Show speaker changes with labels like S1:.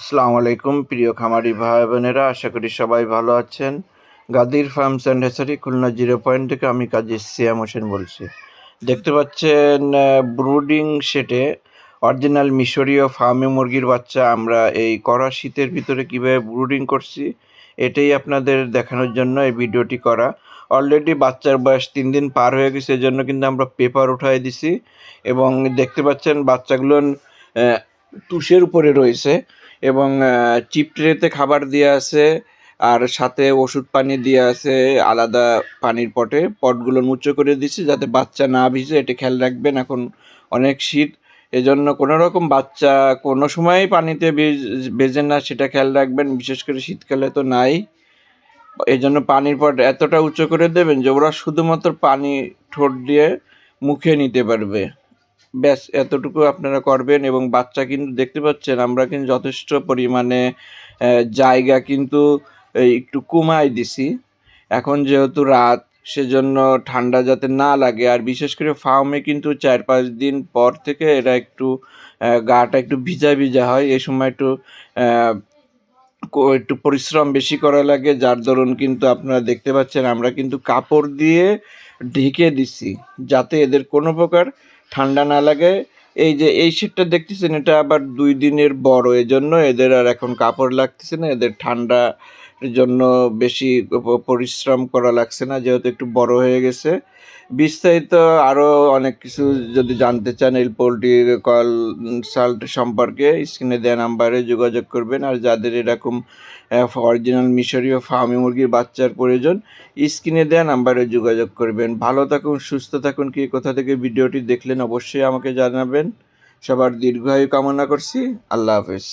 S1: আসসালামু আলাইকুম প্রিয় খামারি ভাই বোনেরা আশা করি সবাই ভালো আছেন। গাদির farms and hatchery Khulna zero point থেকে আমি কাজী সিয়াম হোসেন বলছি। দেখতে পাচ্ছেন ব্রুডিং সেটে অরিজিনাল মিশরীয় ফার্মে মুরগির বাচ্চা। আমরা এই কড়া শীতের ভিতরে কীভাবে ব্রুডিং করছি এটাই আপনাদের দেখানোর জন্য এই ভিডিওটি করা। অলরেডি বাচ্চার বয়স তিন দিন পার হয়ে গেছে এজন্য কিন্তু আমরা পেপার উঠাই দিছি। এবং দেখতে পাচ্ছেন বাচ্চাগুলো আহ, তুষের উপরে রয়েছে এবং চিপ ট্রেতে খাবার দেওয়া আছে আর সাথে ওষুধ পানি দেওয়া আছে আলাদা পানির পটে। পটগুলো উঁচু করে দিচ্ছি যাতে বাচ্চা না ভিজে, এটা খেয়াল রাখবেন এখন অনেক শীত। এজন্য কোনো রকম বাচ্চা কোনো সময়ই পানিতে ভেজে না, সেটা খেয়াল রাখবেন। বিশেষ করে শীতকালে তো নাই। এই জন্য পানির পট এতটা উঁচু করে দেবেন যে ওরা শুধুমাত্র পানি ঠোঁট দিয়ে মুখে নিতে পারবে। ব্যাস, এতটুকু আপনারা করবেন এবং বাচ্চা কিন্তু দেখতে পাচ্ছেন, আমরা কিন্তু যথেষ্ট পরিমাণে জায়গা কিন্তু একটু কমাই দিছি। এখন যেহেতু রাত, সেজন্য ঠান্ডা যাতে না লাগে। আর বিশেষ করে ফার্মে কিন্তু চার পাঁচ দিন পর থেকে এরা একটু গাটা একটু ভিজা ভিজা হয়। এই সময় একটু একটু পরিশ্রম বেশি করা লাগে, যার দরুন কিন্তু আপনারা দেখতে পাচ্ছেন, আমরা কিন্তু কাপড় দিয়ে ঢেকে দিছি যাতে এদের কোনো প্রকার ঠান্ডা না লাগে। এই যে, এই শীতটা দেখতেছেন, এটা আবার দুই দিনের বড়, এজন্য এদের আর এখন কাপড় লাগতেছে না, এদের ঠান্ডার জন্য বেশি পরিশ্রম করা লাগছে না, যেহেতু একটু বড় হয়ে গেছে। বিস্তারিত আরও অনেক কিছু যদি জানতে চান, এই পোলট্রির কল কনসাল্ট সম্পর্কে, স্ক্রিনে দেওয়া নাম্বারে যোগাযোগ করবেন। আর যাদের এরকম অরিজিনাল মিশরীয় ফার্মি মুরগির বাচ্চার প্রয়োজন, স্ক্রিনে দেওয়া নাম্বারে যোগাযোগ করবেন। ভালো থাকুন, সুস্থ থাকুন, কি কোথা থেকে ভিডিওটি দেখলেন অবশ্যই আমাকে জানাবেন। সবার দীর্ঘায়ু কামনা করছি। আল্লাহ হাফেজ।